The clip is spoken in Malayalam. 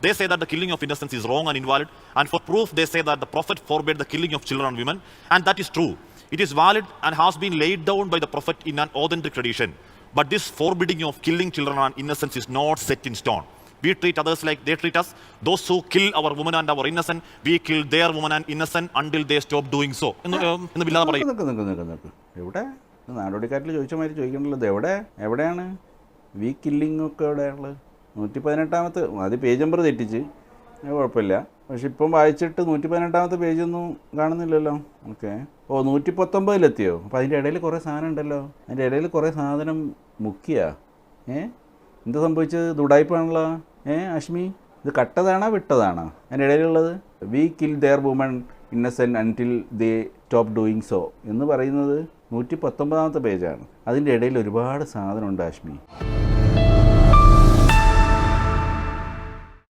They say that the killing of innocents is wrong and invalid, and for proof, they say that the Prophet forbade the killing of children and women, and that is true. It is valid and has been laid down by the Prophet in an authentic tradition. But this forbidding of killing children and innocents is not set in stone. We treat others like they treat us. Those who kill our women and our innocent, we kill their women and innocent until they stop doing so. എന്ന് ബില്ലാതെ പറയും എവിടെ ഇത് നാടോടിക്കാറ്റിൽ ചോദിച്ച മാതിരി ചോദിക്കണ്ടല്ലോ ഇത് എവിടെ എവിടെയാണ് വീ കില്ലിംഗ് ഒക്കെ എവിടെയാണുള്ളത് നൂറ്റി പതിനെട്ടാമത്തെ അത് പേജ് നമ്പർ തെറ്റിച്ച്. കുഴപ്പമില്ല. പക്ഷെ ഇപ്പം വായിച്ചിട്ട് നൂറ്റി പതിനെട്ടാമത്തെ പേജൊന്നും കാണുന്നില്ലല്ലോ. ഓക്കെ. ഓ നൂറ്റി പത്തൊമ്പതിലെത്തിയോ അപ്പോൾ അതിന്റെ ഇടയിൽ കുറേ സാധനം ഉണ്ടല്ലോ. അതിന്റെ ഇടയിൽ കുറേ സാധനം മുക്കിയ ഏ? എന്താ സംഭവിച്ചത്? ദുടായ്പാണല്ലോ ഏ അശ്മി? ഇത് കട്ടതാണോ വിട്ടതാണോ? അതിന്റെ ഇടയിലുള്ളത്? We kill their women innocent until they stop doing so എന്ന് പറയുന്നത് നൂറ്റി പത്തൊമ്പതാമത്തെ പേജാണ്. അതിന്റെ ഇടയിൽ ഒരുപാട് സാധനമുണ്ട് ആശ്മി